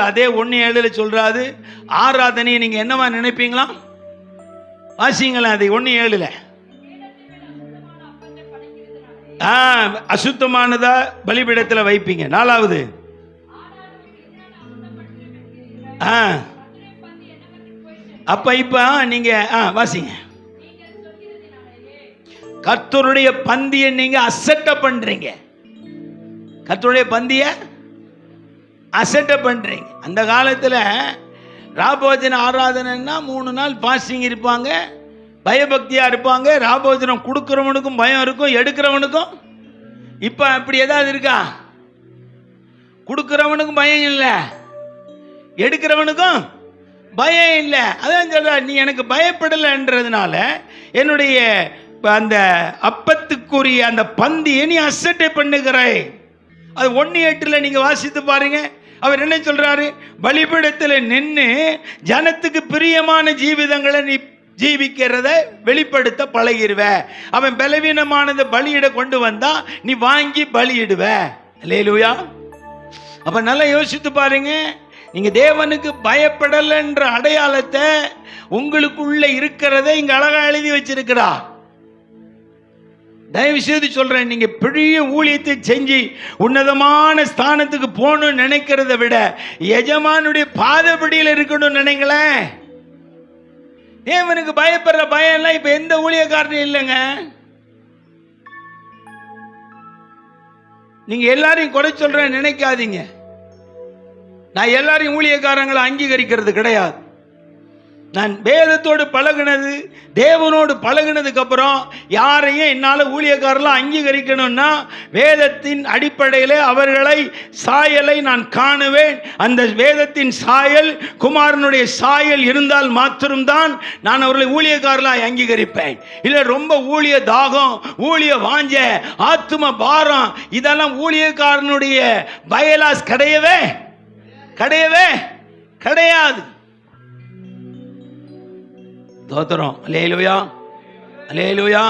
அதே ஒன்று ஏழில் சொல்றாரு. ஆராதனையை நீங்க என்னவா நினைப்பீங்களா? வாசிங்களேன் அதை ஒன்று ஏழில் ஆ அசுத்தமானதா பலிபீடத்தில் வைப்பீங்க. நாலாவது. ஆ. அப்ப இப்ப நீங்க ஆ வாசிங்க. கர்த்தருடைய பந்தியை நீங்க அசட்ட பண்றீங்க. கர்த்தருடைய பந்திய அசட்டை பண்ணுறீங்க அந்த காலத்தில் ராபோஜன ஆராதனைன்னா மூணு நாள் பாசிங் இருப்பாங்க. பயபக்தியாக இருப்பாங்க. ராபோஜனம் கொடுக்குறவனுக்கும் பயம் இருக்கும் எடுக்கிறவனுக்கும். இப்போ அப்படி ஏதாவது இருக்கா? கொடுக்குறவனுக்கும் பயம் இல்லை. எடுக்கிறவனுக்கும் பயம் இல்லை. அதான் சொல்ற நீ எனக்கு பயப்படலைன்றதுனால என்னுடைய அந்த அப்பத்துக்குரிய அந்த பந்தியை நீ அசட்டை பண்ணுகிறாய். அது ஒன்று எட்டில் நீங்கள் வாசித்து பாருங்கள் அவர் என்ன சொல்றாரு? பலிபீடத்தில் நின்று ஜனத்துக்கு பிரியமான ஜீவிதங்களை நீ ஜீவிக்கிறத வெளிப்படுத்த பழகிடுவ அவன் பலவீனமானது பலியிட கொண்டு வந்தா நீ வாங்கி பலியிடுவ. லேலுயா அப்ப நல்லா யோசித்து பாருங்க. நீங்க தேவனுக்கு பயப்படலைன்ற அடையாளத்தை உங்களுக்குள்ள இருக்கிறத இங்க அழகா எழுதி வச்சிருக்கிறா. தயவு செய்து சொல்றேன் நீங்க பெரிய ஊழியத்தை செஞ்சு உன்னதமான ஸ்தானத்துக்கு போகணும்னு நினைக்கிறத விட எஜமானுடைய பாதப்படியில் இருக்கணும்னு நினைங்களேன். தேவனுக்கு பயப்படுற பயம் எல்லாம் இப்ப எந்த ஊழியக்காரனும் இல்லைங்க. நீங்க எல்லாரையும் குறை சொல்றேன் நினைக்காதீங்க. நான் எல்லாரையும் ஊழியக்காரங்களை அங்கீகரிக்கிறது கிடையாது. நான் வேதத்தோடு பழகுனது தேவனோடு பழகுனதுக்கு அப்புறம் யாரையும் என்னால் ஊழியக்காரலாம் அங்கீகரிக்கணும்னா வேதத்தின் அடிப்படையில் அவர்களை சாயலை நான் காணுவேன். அந்த வேதத்தின் சாயல் குமாரனுடைய சாயல் இருந்தால் மாத்திரம்தான் நான் அவர்களை ஊழியக்காரலாக அங்கீகரிப்பேன். இல்லை ரொம்ப ஊழிய தாகம் ஊழிய வாஞ்ச ஆத்தும பாரம் இதெல்லாம் ஊழியக்காரனுடைய பயலாஸ் கிடையவே? கிடையவே? கிடையாது. தோத்திரம் அலேலுயா அலேலுயா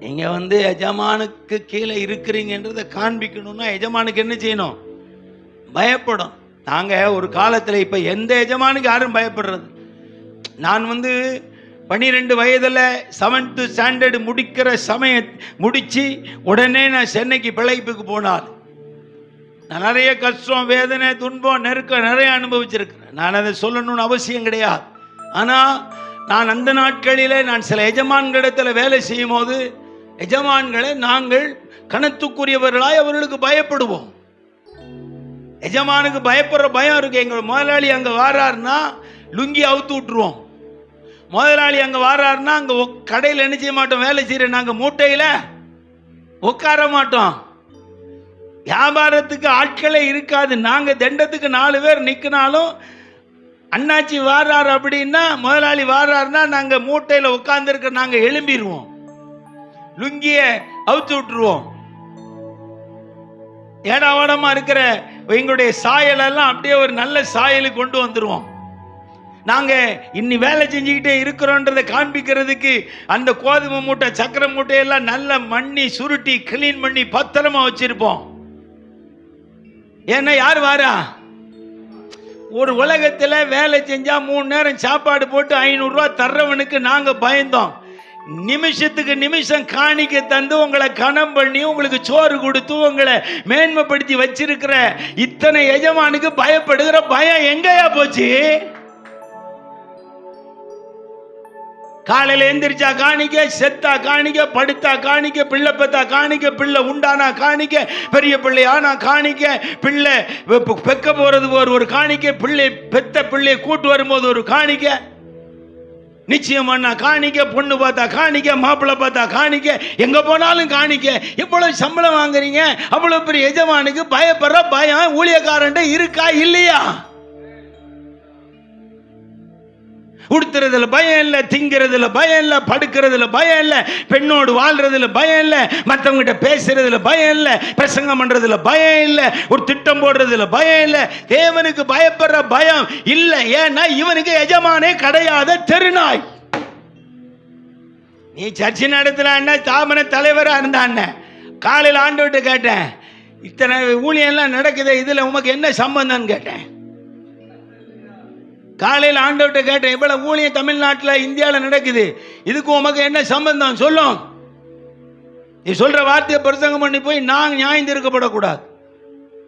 நீங்க வந்து எஜமானுக்கு கீழே இருக்கிறீங்கன்றதை காண்பிக்கணும்னா எஜமானுக்கு என்ன செய்யணும்? பயப்படும். நாங்க ஒரு காலத்தில் இப்ப எந்த எஜமானுக்கு யாரும் பயப்படுறது? நான் வந்து பன்னிரெண்டு வயதில் செவன்த்து ஸ்டாண்டர்டு முடிக்கிற சமய முடித்து உடனே நான் சென்னைக்கு பிழைப்புக்கு போனார். நான் நிறைய கஷ்டம் வேதனை துன்பம் நெருக்கம் நிறைய அனுபவிச்சிருக்கிறேன். நான் அதை சொல்லணும்னு அவசியம் கிடையாது. ஆனால் நான் அந்த நாட்களிலே நான் சில எஜமான்களிடத்தில் வேலை செய்யும் போது எஜமான்களை நாங்கள் கணத்துக்குரியவர்களாய் அவர்களுக்கு பயப்படுவோம். எஜமானுக்கு பயப்படுற பயம் இருக்கு. எங்கள் முதலாளி அங்கே வாராருன்னா லுங்கி அவுத்து விட்டுருவோம். முதலாளி அங்கே வாராருன்னா அங்கே கடையில் என்ன செய்ய மாட்டோம்? வேலை செய்கிற நாங்கள் மூட்டையில் உட்கார மாட்டோம். வியாபாரத்துக்கு ஆட்களே இருக்காது. நாங்கள் தண்டத்துக்கு நாலு பேர் நிற்கினாலும் அண்ணாச்சி வாடுறாரு அப்படின்னா முதலாளி வாடுறாருன்னா நாங்கள் மூட்டையில் உட்காந்துருக்க நாங்கள் எழும்பிடுவோம் லுங்கிய அவுத்து விட்டுருவோம். ஏடாவாடமா இருக்கிற எங்களுடைய சாயலெல்லாம் அப்படியே ஒரு நல்ல சாயலுக்கு கொண்டு வந்துருவோம். நாங்க இன்னி வேலை செஞ்சுக்கிட்டே இருக்கிறோன்றதை காண்பிக்கிறதுக்கு அந்த கோதுமை மூட்டை சக்கரை மூட்டையெல்லாம் நல்ல மண்ணி சுருட்டி கிளீன் பண்ணி பத்திரமா வச்சிருப்போம். ஏன்னா யார் வாரா? ஒரு உலகத்தில் வேலை செஞ்சா மூணு நேரம் சாப்பாடு போட்டு ஐநூறுரூவா தர்றவனுக்கு நாங்கள் பயந்தோம். நிமிஷத்துக்கு நிமிஷம் காணிக்க தந்து உங்களை கணம் பண்ணி உங்களுக்கு சோறு கொடுத்து உங்களை மேன்மைப்படுத்தி வச்சிருக்கிற இத்தனை எஜமானுக்கு பயப்படுகிற பயம் எங்கேயா போச்சு? காலையில் எந்திரிச்சா காணிக்க செத்தா காணிக்க படுத்தா காணிக்க பிள்ளை பெத்தா காணிக்க பிள்ளை உண்டானா காணிக்க பெரிய பிள்ளையானா காணிக்க பிள்ளை பெக்க போறது ஒரு ஒரு காணிக்க பிள்ளை பெத்த பிள்ளையை கூட்டு வரும்போது ஒரு காணிக்க. நிச்சயமாண்ணா காணிக்க பொண்ணு பார்த்தா காணிக்க மாப்பிள்ளை பார்த்தா காணிக்க எங்க போனாலும் காணிக்க. எவ்வளவு சம்பளம் வாங்குறீங்க? அவ்வளவு பெரிய எஜமானுக்கு பயப்படுற பயம் ஊழியக்காரன்ட்ட இருக்கா இல்லையா? உடுத்துறதுல பயம் இல்லை திங்கிறதுல பயம் இல்லை படுக்கிறதுல பயம் இல்லை பெண்ணோடு வாழ்றதுல பயம் இல்லை மற்றவங்ககிட்ட பேசுறதுல பயம் இல்லை பிரசங்கம் பண்றதுல பயம் இல்லை ஒரு திட்டம் போடுறதுல பயம் இல்லை தேவனுக்கு பயப்படுற பயம் இல்லை. ஏன்னா இவனுக்கு எஜமானே கிடையாத தெருநாய். நீ சர்ச்சை நடத்துல அண்ணன் தாமன தலைவராக இருந்த காலையில் காலையில் விட்டு கேட்டேன் இத்தனை ஊழியெல்லாம் நடக்குது இதில் உமக்கு என்ன சம்பந்தம்னு கேட்டேன். காலையில் ஆண்டவர்கிட்ட கேட்டேன் இவ்வளவு ஊழியம் தமிழ்நாட்டில் இந்தியாவில் நடக்குது. இதுக்கு உமக்கு என்ன சம்பந்தம்? சொல்லும். நீ சொல்ற வார்த்தையை பிரசங்கம் பண்ணி போய் நான் நியாயம் தீர்க்கப்படக்கூடாது.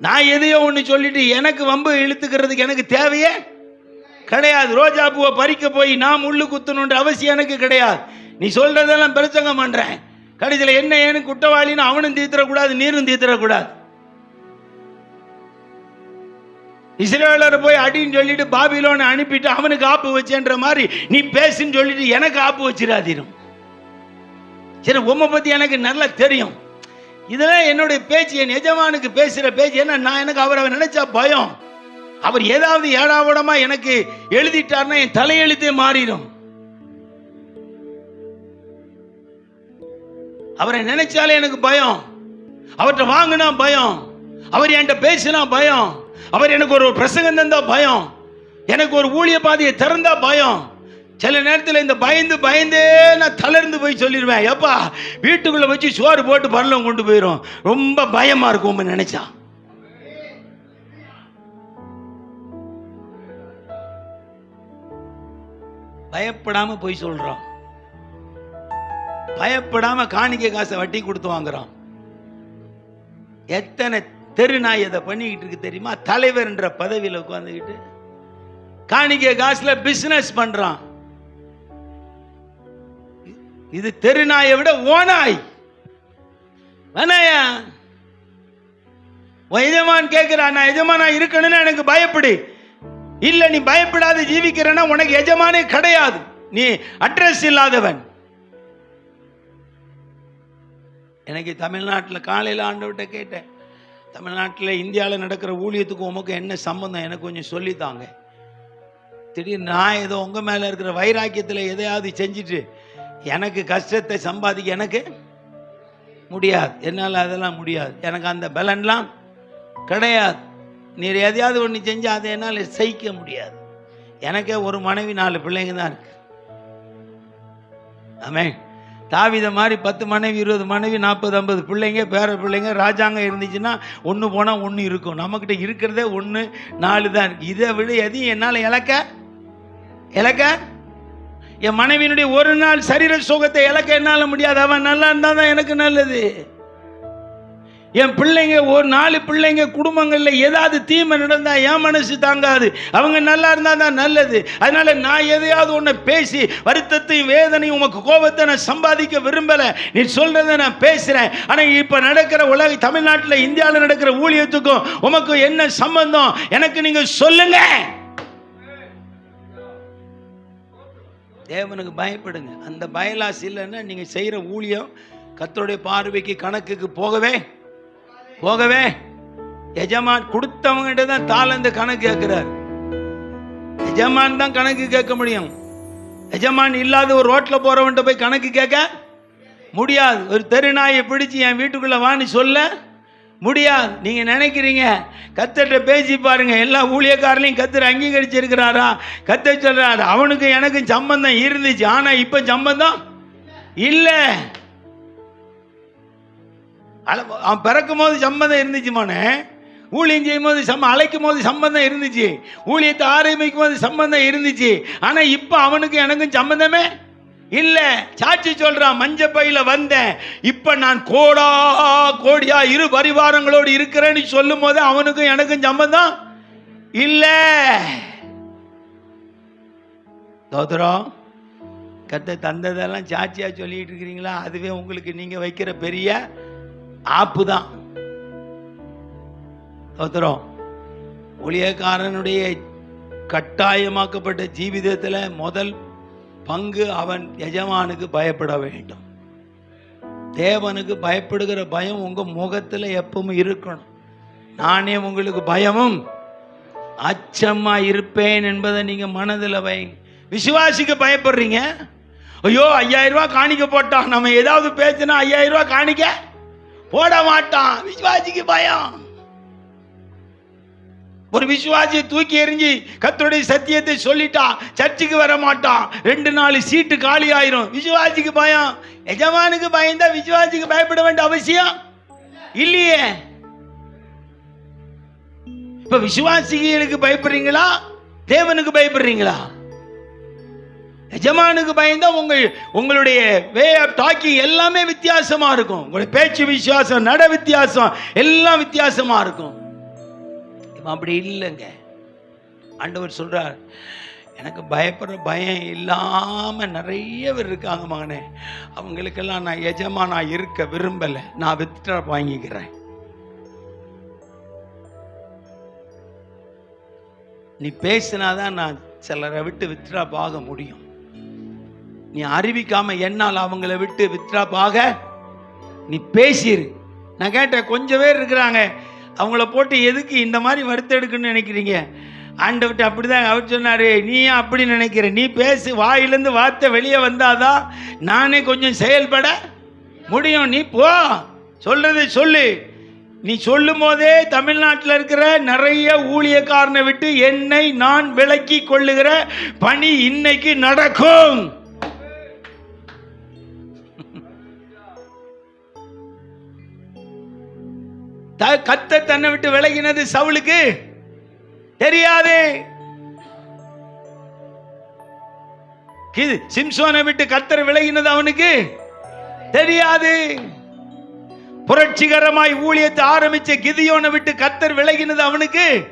நான் எதையோ ஒன்று சொல்லிட்டு எனக்கு வம்பு இழுத்துக்கிறதுக்கு எனக்கு தேவையே கிடையாது. ரோஜா பூவை பறிக்க போய் நான் முள்ளு குத்தணுன்ற அவசியம் எனக்கு கிடையாது. நீ சொல்றதெல்லாம் பிரசங்கம் பண்றேன். கடைசியில் என்ன ஏன்னு குற்றவாளின்னு அவனும் தீர்த்திடக்கூடாது நீரும் தீர்த்திடக்கூடாது. இஸ்ரேலரை போய் அடின்னு சொல்லிட்டு பாபிலோனை அனுப்பிட்டு அவனுக்கு ஆப்பு வச்சேன்ற மாதிரி நீ பேசுன்னு சொல்லிட்டு எனக்கு ஆப்பு வச்சிடாதீரும் சரி உம்மை பத்தி எனக்கு நல்லா தெரியும். இதெல்லாம் என்னுடைய பேச்சு என் எஜமானுக்கு பேசுற பேச்சு என்ன? நான் எனக்கு அவரை நினைச்சா பயம். அவர் ஏதாவது ஏடாவிடமா எனக்கு எழுதிட்டார்னா என் தலையெழுத்தே மாறிடும். அவரை நினைச்சாலே எனக்கு பயம். அவர்கிட்ட வாங்கினா பயம். அவர் என்கிட்ட பேசினா பயம். அவர் எனக்கு ஒரு பிரசங்கம் தந்தா பயம். எனக்கு ஒரு ஊழிய பாதையை திறந்தா பயம். சில நேரத்தில் இந்த பயந்து பயந்தே நான் தளர்ந்து போய் சொல்லிடுவேன். எப்பா வீட்டுக்குள்ள வச்சு சோறு போட்டு பரலம் கொண்டு போயிடும் ரொம்ப பயமா இருக்கும் நினைச்சா. பயப்படாம போய் சொல்றோம் பயப்படாம காணிக்கை காசை வட்டி கொடுத்து வாங்குறோம் எத்தனை தெரு நாய் இதை பண்ணிக்கிட்டு இருக்கு தெரியுமா? தலைவர்ன்ற பதவியில் உட்காந்துக்கிட்டு காணிக்க காசுல பிசினஸ் பண்றான். இது தெரு நாயை விட ஓனாய் வேணாயா உன் எஜமான் கேட்கிறான் நான் எஜமானா இருக்கணும்னு எனக்கு பயப்படு. இல்ல நீ பயப்படாத ஜீவிக்கிறேன்னா உனக்கு எஜமானே கிடையாது. நீ அட்ரஸ் இல்லாதவன். எனக்கு தமிழ்நாட்டில் காலையில் ஆண்டவர்கிட்ட கேட்டேன். தமிழ்நாட்டில் இந்தியாவில் நடக்கிற ஊழியத்துக்கும் உமக்கு என்ன சம்பந்தம்? எனக்கு கொஞ்சம் சொல்லித்தாங்க. திடீர்னு நான் ஏதோ உங்கள் மேலே இருக்கிற வைராக்கியத்தில் எதையாவது செஞ்சுட்டு எனக்கு கஷ்டத்தை சம்பாதிக்க எனக்கு முடியாது. என்னால் அதெல்லாம் முடியாது. எனக்கு அந்த பலன்லாம் கிடையாது. நீர் எதையாவது ஒன்று செஞ்சு அதை என்னால் சகிக்க முடியாது. எனக்கே ஒரு மனைவி நாலு பிள்ளைங்க தான் இருக்கு. ஆமே தாவித மாதிரி பத்து மனைவி இருபது மனைவி நாற்பது ஐம்பது பிள்ளைங்க பேர பிள்ளைங்க ராஜாங்கம் இருந்துச்சுன்னா ஒன்று போனால் ஒன்று இருக்கும். நம்மக்கிட்ட இருக்கிறதே ஒன்று நாலு தான் இருக்கு. இதை விட எதையும் என்னால் இழக்க? இழக்க? என் மனைவியினுடைய ஒரு நாள் சரீர சுகத்தை இழக்க என்னால் முடியாது. அவன் நல்லா இருந்தால் தான் எனக்கு நல்லது. என் பிள்ளைங்க ஒரு நாலு பிள்ளைங்க குடும்பங்களில் ஏதாவது தீமை நடந்தால் என் மனசு தாங்காது. அவங்க நல்லா இருந்தால் தான் நல்லது. அதனால நான் எதையாவது ஒன்று பேசி வருத்தத்தையும் வேதனையும் உமக்கு கோபத்தை நான் சம்பாதிக்க விரும்பலை. நீ சொல்கிறத நான் பேசுகிறேன் ஆனால் இப்போ நடக்கிற உலக தமிழ்நாட்டில் இந்தியாவில் நடக்கிற ஊழியத்துக்கும் உமக்கு என்ன சம்பந்தம்? எனக்கு நீங்கள் சொல்லுங்க. தேவனுக்கு பயப்படுங்க. அந்த பயலாஸ் இல்லைன்னா நீங்கள் செய்கிற ஊழியம் கத்தருடைய பார்வைக்கு கணக்குக்கு போகவே போகவே எஜமான் கொடுத்தவங்ககிட்ட தான் தாளந்து கணக்கு கேட்கிறார். எஜமான் தான் கணக்கு கேட்க முடியும். எஜமான் இல்லாத ஒரு ரோட்ல போறவன்ட்ட போய் கணக்கு கேட்க முடியாது. ஒரு தெருநாயை பிடிச்சு என் வீட்டுக்குள்ள வான்னு சொல்ல முடியாது. நீங்க நினைக்கிறீங்க கத்தட்ட பேசி பாருங்க எல்லா ஊழியக்காரலையும் கத்தர் அங்கீகரிச்சிருக்கிறாரா? கத்த சொல்றாரு அவனுக்கு எனக்கும் சம்பந்தம் இருந்துச்சு. ஆனா இப்ப சம்பந்தம் இல்லை. அவன் பிறக்கும் போது சம்பந்தம் இருந்துச்சுமானே ஊழியம் செய்யும் போது சம்ம அழைக்கும் போது சம்பந்தம் இருந்துச்சு. ஊழியத்தை ஆரம்பிக்கும் போது சம்பந்தம் இருந்துச்சு. ஆனால் இப்போ அவனுக்கும் எனக்கும் சம்பந்தமே இல்லை. சாட்சி சொல்கிறான் மஞ்ச பையில் வந்தேன். இப்போ நான் கோடா கோடியா இரு பரிவாரங்களோடு இருக்கிறேன்னு சொல்லும் போது அவனுக்கும் எனக்கும் சம்பந்தம் இல்லை. தோதரம் கத்தை தந்ததெல்லாம் சாட்சியாக சொல்லிட்டு இருக்கிறீங்களா? அதுவே உங்களுக்கு நீங்கள் வைக்கிற பெரிய ஆப்பு தான் தோத்திரம் ஊழியக்காரனுடைய கட்டாயமாக்கப்பட்ட ஜீவிதத்தில் முதல் பங்கு அவன் எஜமானுக்கு பயப்பட வேண்டும். தேவனுக்கு பயப்படுகிற பயம் உங்க முகத்தில் எப்பவும் இருக்கணும். நானே உங்களுக்கு பயமும் அச்சமா இருப்பேன் என்பதை நீங்க மனதில் வை. விசுவாசிக்க பயப்படுறீங்க? ஐயோ ஐயாயிரம் ரூபாய் காணிக்க போட்டான். நம்ம ஏதாவது பேச்சுனா ஐயாயிரம் ரூபாய் காணிக்க. போட மாட்டான் விசுவாசிக்கு பயம். ஒரு விசுவாசியை தூக்கி எறிஞ்சு கத்தருடைய சத்தியத்தை சொல்லிட்டா சர்ச்சுக்கு வர மாட்டான் ரெண்டு நாலு சீட்டு காலி ஆயிரும். விசுவாசிக்கு பயம். எஜமானுக்கு பயந்தா விசுவாசிக்கு பயப்பட வேண்டிய அவசியம் இல்லையே. இப்ப விசுவாசிகளுக்கு பயப்படுறீங்களா? தேவனுக்கு பயப்படுறீங்களா? எஜமானுக்கு பயந்தா உங்கள் உங்களுடைய வே ஆஃப் டாக்கிங் எல்லாமே வித்தியாசமா இருக்கும். உங்களுடைய பேச்சு விசுவாசம் நட வித்தியாசம் எல்லாம் வித்தியாசமா இருக்கும். அப்படி இல்லைங்க. ஆண்டவர் சொல்றார் எனக்கு பயப்படுற பயம் இல்லாம நிறைய பேர் இருக்காங்க மகனே. அவங்களுக்கெல்லாம் நான் எஜமானா இருக்க விரும்பல. நான் வித்ட்ரா வாங்கிக்கிறேன். நீ பேசினாதான் நான் சிலரை விட்டு வித்ரா ஆக முடியும். நீ அறிவிக்காம என்னால் அவங்கள விட்டு வித்ராப்பாக நீ பேசிரு. நான் கேட்டேன் கொஞ்சம் பேர் இருக்கிறாங்க. அவங்கள போட்டு எதுக்கு இந்த மாதிரி வருத்தெடுக்குன்னு நினைக்கிறீங்க? ஆண்டவர்கிட்ட அப்படிதான் அவர் சொன்னாரு நீ அப்படி நினைக்கிற? நீ பேசு வாயிலேருந்து வார்த்தை வெளியே வந்தாதான் நானே கொஞ்சம் செயல்பட முடியும். நீ போ. சொல்றது சொல்லு. நீ சொல்லும் போதே தமிழ்நாட்டில் இருக்கிற நிறைய ஊழியக்காரனை விட்டு என்னை நான் விலக்கி கொள்ளுகிற பணி இன்னைக்கு நடக்கும். கத்த தன்னை விட்டு விலகினது சவுளுக்கு தெரியாது. கி- சிம்சோனை விட்டு கத்தர் விலகினது அவனுக்கு தெரியாது. புரட்சிகரமாய் ஊழியத்தை ஆரம்பிச்ச கிதியோனை விட்டு கத்தர் விலகினது அவனுக்கு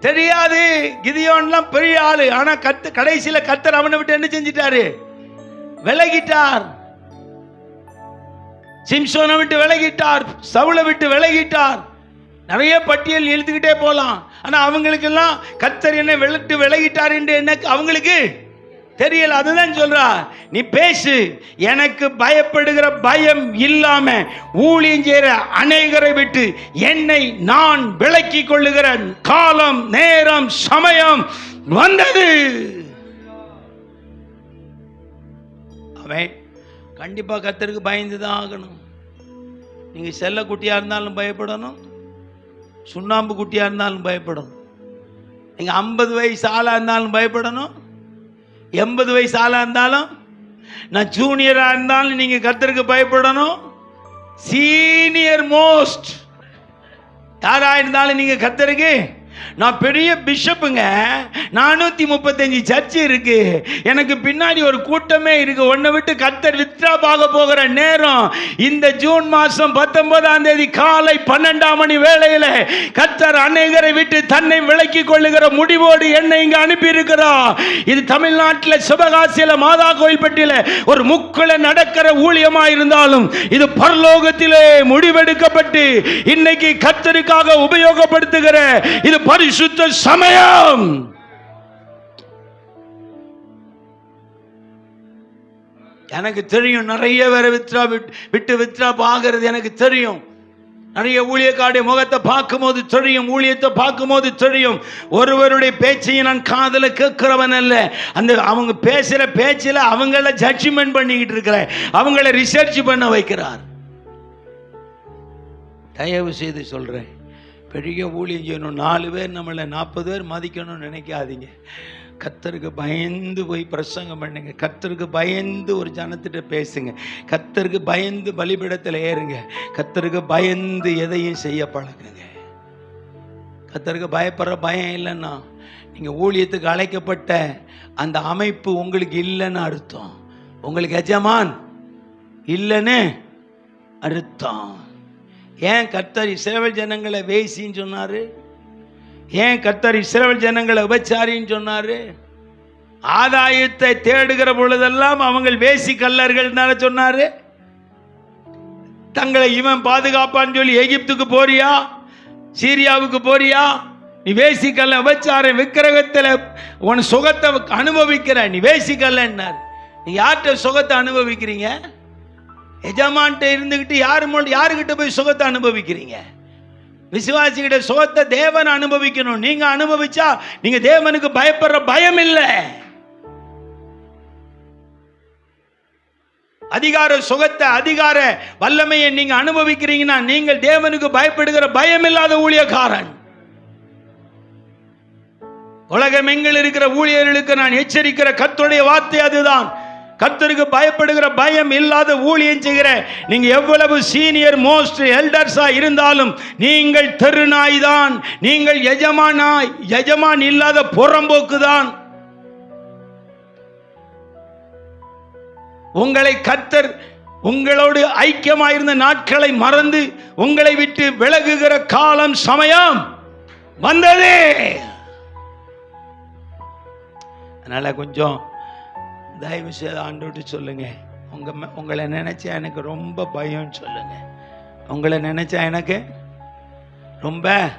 தெரியாது. கிதியோன்லாம் பெரிய ஆளு. ஆனா கத்து கடைசியில கத்தர் அவனை விட்டு என்ன செஞ்சிட்டாரு? விலகிட்டார். சிம்சோனை விட்டு விலகிட்டார் சவுளை விட்டு விலகிட்டார். நிறைய பட்டியல் எழுத்துக்கிட்டே போகலாம் ஆனால் அவங்களுக்கெல்லாம் கத்தர் என்ன விளட்டு விலகிட்டார் என்று என்ன அவங்களுக்கு தெரியல. அதுதான் சொல்றா நீ பேசு. எனக்கு பயப்படுகிற பயம் இல்லாம ஊழியம் செய்கிற அநேகரை விட்டு என்னை நான் விளக்கி கொள்ளுகிற காலம் நேரம் சமயம் வந்தது. அவன் கண்டிப்பாக கத்தருக்கு பயந்து தான் ஆகணும். நீங்கள் செல்ல குட்டியாக இருந்தாலும் பயப்படணும். சுண்ணாம்பு குட்டியாக இருந்தாலும் பயப்படணும். நீங்கள் ஐம்பது வயசு ஆளாக இருந்தாலும் பயப்படணும். எண்பது வயசு ஆளாக இருந்தாலும் நான் ஜூனியராக இருந்தாலும் நீங்கள் கத்தருக்கு பயப்படணும். Senior most. யாராக இருந்தாலும் நீங்கள் கத்தருக்கு நான் பெரிய பிஷப்புங்க. நானூத்தி முப்பத்தஞ்சு சர்ச்சு இருக்கு. எனக்கு பின்னாடி ஒரு கூட்டமே இருக்கு. ஒன்றை விட்டு கத்தர் வித்ரா பார்க்க போகிற நேரம். இந்த ஜூன் மாசம் பத்தொன்பதாம் தேதி காலை பன்னெண்டாம் மணி வேளையில கத்தர் அநேகரை விட்டு தன்னை விளக்கி கொள்ளுகிற முடிவோடு என்னை இங்க அனுப்பி இது தமிழ்நாட்டில் சிவகாசியில் மாதா கோயில்பட்டியில ஒரு முக்குல நடக்கிற ஊழியமா இருந்தாலும் இது பரலோகத்திலே முடிவெடுக்கப்பட்டு இன்னைக்கு கத்தருக்காக உபயோகப்படுத்துகிற இது பரிசுத்த சமயம். எனக்கு தெரியும் நிறைய பேரை வித்ரா விட்டு விட்டு வித்ரா ஆகிறது எனக்கு தெரியும். நிறைய ஊழியக்காருடைய முகத்தை பார்க்கும்போது தெரியும் ஊழியத்தை பார்க்கும்போது தெரியும். ஒருவருடைய பேச்சையை நான் காதல கேட்கிறவன் அல்ல. அந்த அவங்க பேசுகிற பேச்சில் அவங்கள ஜட்ஜ்மெண்ட் பண்ணிக்கிட்டு இருக்கிறேன் அவங்கள ரிசர்ச் பண்ண வைக்கிறார். தயவு செய்து சொல்கிறேன் பெரிய ஊழியம் செய்யணும். நாலு பேர் நம்மளை நாற்பது பேர் மதிக்கணும்னு நினைக்காதீங்க. கத்தருக்கு பயந்து போய் பிரசங்கம் பண்ணுங்க. கத்தருக்கு பயந்து ஒரு ஜனத்திட்ட பேசுங்க. கத்தருக்கு பயந்து பலிபிடத்தில் ஏறுங்க. கத்தருக்கு பயந்து எதையும் செய்ய பழகுங்க கத்தருக்கு பயப்படுற பயம் இல்லைன்னா நீங்கள் ஊழியத்துக்கு அழைக்கப்பட்ட அந்த அமைப்பு உங்களுக்கு இல்லைன்னு அர்த்தம். உங்களுக்கு எஜமான் இல்லைன்னு அர்த்தம். ஏன் கர்த்தர் இஸ்ரவேல் ஜனங்களை வேசின்னு சொன்னாரு? ஏன் கர்த்தர் இஸ்ரவேல் ஜனங்களை உபச்சாரின்னு சொன்னாரு? ஆதாயத்தை தேடுகிற பொழுதெல்லாம் அவங்க வேசி கல்லர்கள் சொன்னாரு. தங்களை இவன் பாதுகாப்பான்னு சொல்லி எகிப்துக்கு போறியா? சீரியாவுக்கு போறியா? நீ வேசிக்கல்ல உபச்சார விக்கிரகத்தில் உன் சுகத்தை அனுபவிக்கிற நீ வேசிக்கல்லன்னார் நீ யார்கிட்ட சுகத்தை அனுபவிக்கிறீங்க? எஜமான்கிட்ட இருந்துக்கிட்டு யாரு மூலம் யாருக்கிட்ட போய் சுகத்தை அனுபவிக்கிறீங்க? விசுவாசிகிட்ட சுகத்தை தேவன் அனுபவிக்கணும். நீங்க அனுபவிச்சா நீங்க தேவனுக்கு பயப்படுற பயம் இல்லை. அதிகார சுகத்தை அதிகார வல்லமையை நீங்க அனுபவிக்கிறீங்கன்னா நீங்கள் தேவனுக்கு பயப்படுகிற பயம் இல்லாத ஊழியக்காரன். உலகமெங்கில் இருக்கிற ஊழியர்களுக்கு நான் எச்சரிக்கிற கத்துடைய வார்த்தை அதுதான். கத்தருக்கு பயப்படுகிற பயம் இல்லாத ஊழியம் செய்கிற நீங்க எவ்வளவு சீனியர் மோஸ்ட் எல்டர்ஸா இருந்தாலும் நீங்கள் தெருநாய் தான் நீங்கள் எஜமானாய் எஜமான் இல்லாத புறம்போக்கு தான் உங்களை கத்தர் உங்களோடு ஐக்கியமாயிருந்த நாட்களை மறந்து உங்களை விட்டு விலகுகிற காலம் சமயம் வந்ததே. அதனால கொஞ்சம் தயவு செய்து ஆண்டோட்டு சொல்லுங்க. உங்க ம- உங்களை நினைச்சா எனக்கு ரொம்ப பயம்னு சொல்லுங்க. உங்களை நினைச்சா எனக்கு ரொம்ப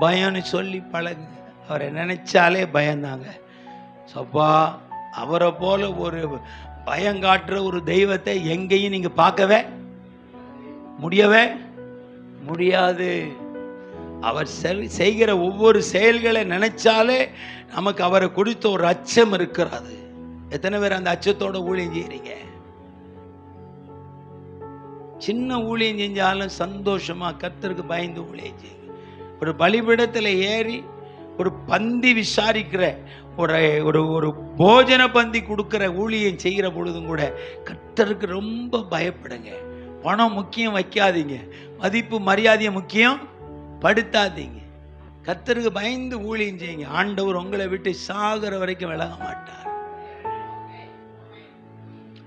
பயம்னு சொல்லி பழகு அவரை நினைச்சாலே பயந்தாங்க. சப்பா அவரை போல ஒரு பயம் காட்டுற ஒரு தெய்வத்தை எங்கேயும் நீங்க பார்க்கவே முடியவே முடியாது. அவர் செல்- செய்கிற ஒவ்வொரு செயல்களை நினைச்சாலே நமக்கு அவரை குறித்த ஒரு அச்சம் இருக்கிறது. எத்தனை பேர் அந்த அச்சத்தோட ஊழியம் செய்கிறீங்க சின்ன ஊழியம் செஞ்சாலும் சந்தோஷமா கத்தருக்கு பயந்து ஊழியம் செய்யுங்க ஒரு பலிபீடத்தில் ஏறி ஒரு பந்தி விசாரிக்கிற ஒரு ஒரு ஒரு போஜன பந்தி கொடுக்குற ஊழியம் செய்கிற பொழுதும் கூட கத்தருக்கு ரொம்ப பயப்படுங்க. பணம் முக்கியம் வைக்காதீங்க. மதிப்பு மரியாதையை முக்கியம் படுத்தாதீங்க. கத்தருக்கு பயந்து ஊழியம் செய்யுங்க. ஆண்டவர் உங்களை விட்டு சாகிற வரைக்கும் விலக மாட்டார்.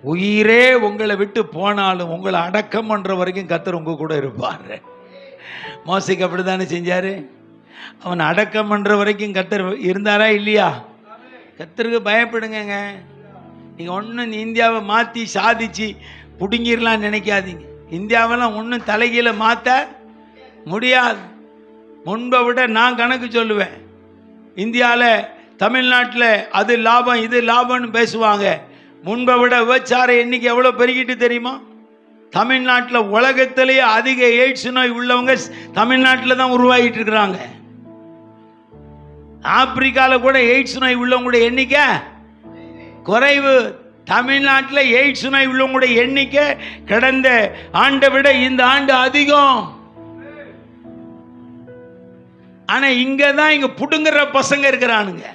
உயிரே உங்களை விட்டு போனாலும் உங்களை அடக்கம் பண்ற வரைக்கும் கத்தர் உங்க கூட இருப்பார். மோசிக்க அப்படி தானே செஞ்சார்? அவன் அடக்கம் பண்ற வரைக்கும் கத்தர் இருந்தாரா இல்லையா? கத்தருக்கு பயப்படுங்கங்க. நீங்கள் ஒன்றும் இந்தியாவை மாற்றி சாதிச்சு பிடுங்கிடலாம் நினைக்காதீங்க. இந்தியாவெல்லாம் ஒன்றும் தலைகீழ மாற்ற முடியாது. முன்பை விட நான் கணக்கு சொல்லுவேன். இந்தியாவில் தமிழ்நாட்டில் அது லாபம் இது லாபம்னு பேசுவாங்க. முன்பை விட விபச்சார எண்ணிக்கை எவ்வளோ பெருகிட்டு தெரியுமா? தமிழ்நாட்டில் உலகத்திலேயே அதிக எய்ட்ஸ் நோய் உள்ளவங்க தமிழ்நாட்டில் தான் உருவாகிட்டு இருக்கிறாங்க. ஆப்பிரிக்காவில் கூட எய்ட்ஸ் நோய் உள்ளவங்களுடைய எண்ணிக்கை குறைவு. தமிழ்நாட்டில் எய்ட்ஸ் நோய் உள்ளவங்களுடைய எண்ணிக்கை கடந்த ஆண்டை விட இந்த ஆண்டு அதிகம். ஆனால் இங்கே தான் இங்கே புடுங்குற பசங்க இருக்கிறானுங்க.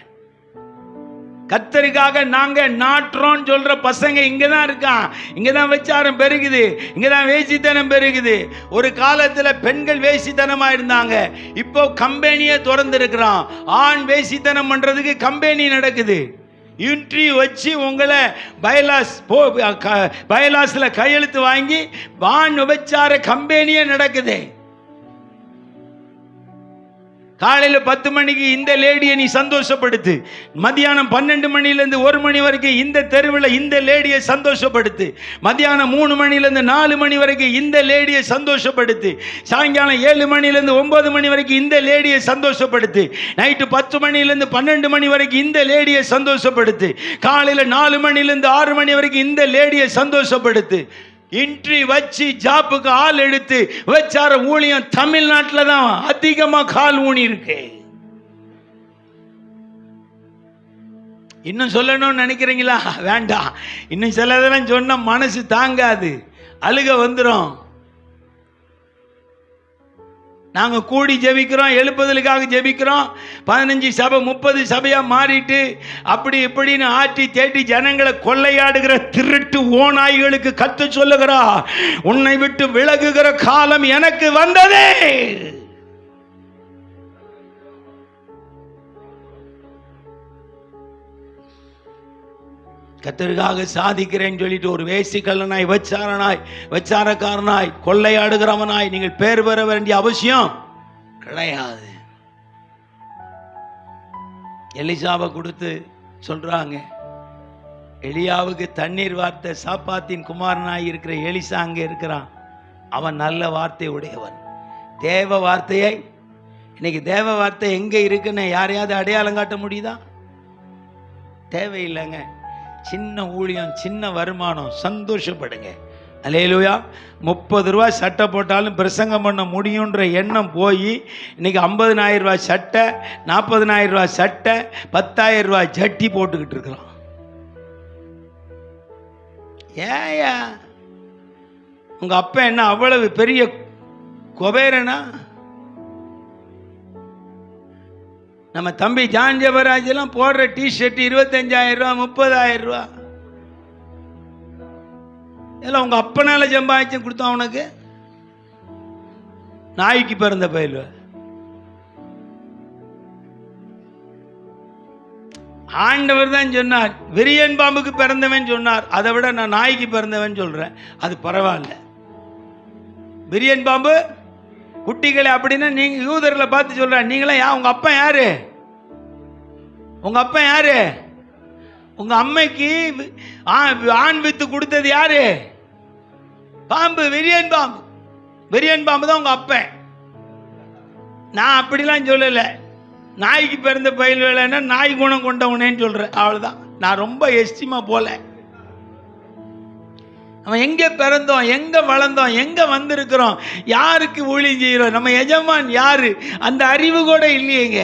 கத்தருக்காக நாங்க நாட்டுறோம் சொல்ற பசங்க இங்க தான் இருக்கான். இங்க தான் வச்சாரம் பெருகுது. இங்க தான் வேசித்தனம் பெருகுது. ஒரு காலத்துல பெண்கள் வேசித்தனமா இருந்தாங்க. இப்போ கம்பெனியே திறந்துருக்கிறான். ஆண் வேசித்தனம் பண்றதுக்கு கம்பெனி நடக்குது. இன்ட்ரி வச்சு உங்களை பயலாஸ் போ க- பயலாஸ்ல கையெழுத்து வாங்கி வான் விபச்சார கம்பெனியே நடக்குது. காலையில் பத்து மணிக்கு இந்த லேடியை நீ சந்தோஷப்படுத்து. மதியானம் பன்னெண்டு மணிலேருந்து ஒரு மணி வரைக்கும் இந்த தெருவில் இந்த லேடியை சந்தோஷப்படுத்து. மதியானம் மூணு மணிலேருந்து நாலு மணி வரைக்கும் இந்த லேடியை சந்தோஷப்படுத்து. சாயங்காலம் ஏழு மணிலேருந்து ஒன்பது மணி வரைக்கும் இந்த லேடியை சந்தோஷப்படுத்து. நைட்டு பத்து மணிலேருந்து பன்னெண்டு மணி வரைக்கும் இந்த லேடியை சந்தோஷப்படுத்து. காலையில் நாலு மணிலேருந்து ஆறு மணி வரைக்கும் இந்த லேடியை சந்தோஷப்படுத்து. இன்ட்ரி வச்சு ஜாப்புக்கு ஆள் எடுத்து வச்சார ஊழியம் தமிழ்நாட்டில் தான் அதிகமாக கால் ஊனி இருக்கு இன்னும் சொல்லணும்னு நினைக்கிறீங்களா? வேண்டாம். இன்னும் சிலதெல்லாம் சொன்னால் மனசு தாங்காது. அழுக வந்துடும் நாங்கள் கூடி ஜெபிக்கிறோம் எழுப்புதலுக்காக ஜெபிக்கிறோம். பதினஞ்சு சபை முப்பது சபையாக மாறிட்டு அப்படி இப்படின்னு ஆட்டி தேட்டி ஜனங்களை கொள்ளையாடுகிற திருட்டு ஓநாய்களுக்கு கத்து சொல்லுகிறா. உன்னை விட்டு விலகுகிற காலம் எனக்கு வந்ததே! கத்தருக்காக சாதிக்கிறேன்னு சொல்லிட்டு ஒரு வேசிக்கல்லனாய் வச்சாரனாய் வச்சாரக்காரனாய் கொள்ளையாடுகிறவனாய் நீங்கள் பேர் பெற வேண்டிய அவசியம் கிடையாது. எலிசாவை கொடுத்து சொல்றாங்க எலியாவுக்கு தண்ணீர் வார்த்தை சாப்பாத்தின் குமாரனாய் இருக்கிற எலிசா அங்கே இருக்கிறான். அவன் நல்ல வார்த்தை உடையவன். தேவ வார்த்தையை இன்னைக்கு தேவ வார்த்தை எங்கே இருக்குன்னு யாரையாவது அடையாளம் காட்ட முடியுதா? தேவையில்லைங்க. சின்ன ஊழியம் சின்ன வருமானம் சந்தோஷப்படுங்க. அலேலுயா முப்பது ரூபா சட்டை போட்டாலும் பிரசங்கம் பண்ண முடியுன்ற எண்ணம் போய் இன்னைக்கு ஐம்பதனாயிரம் ரூபாய் சட்டை நாற்பதனாயிரம் ரூபாய் சட்டை பத்தாயிரம் ரூபாய் ஜட்டி போட்டுக்கிட்டு இருக்கிறோம். ஏயா உங்கள் அப்பா என்ன அவ்வளவு பெரிய குபேரனா? நம்ம தம்பி ஜான் ஜபராஜ் போடுற டிஷர்ட் இருபத்தஞ்சாயிரம் ரூபா முப்பதாயிரம் ரூபா இதெல்லாம் உங்கள் அப்பனால சம்பாதிச்சு கொடுத்தான் உனக்கு? நாய்க்கு பிறந்த பயில்வ. ஆண்டவர் தான் சொன்னார் விரியன் பாம்புக்கு பிறந்தவன் சொன்னார். அதை விட நான் நாய்க்கு பிறந்தவன் சொல்றேன். அது பரவாயில்ல. விரியன் பாம்பு குட்டிகளை அப்படின்னா நீங்க யூதர்களை பார்த்து சொல்ற நீங்களாம் யா உங்க அப்பா யாரு? உங்க அப்பா யாரு? உங்க அம்மைக்கு வி- ஆண் வித்து கொடுத்தது யாரு? பாம்பு விரியன் பாம்பு. விரியன் பாம்பு தான் உங்க அப்பன் நான் அப்படிலாம் சொல்லல. நாய்க்கு பிறந்த பயில் வேலைன்னா நாய் குணம் கொண்டவனேன்னு சொல்றேன். அவ்வளவுதான். நான் ரொம்ப எஸ்டிமா போல. நம்ம எங்கே பிறந்தோம் எங்கே வளர்ந்தோம் எங்கே வந்திருக்கிறோம் யாருக்கு ஊழியம் செய்கிறோம் நம்ம எஜமான் யாரு? அந்த அறிவு கூட இல்லையேங்க.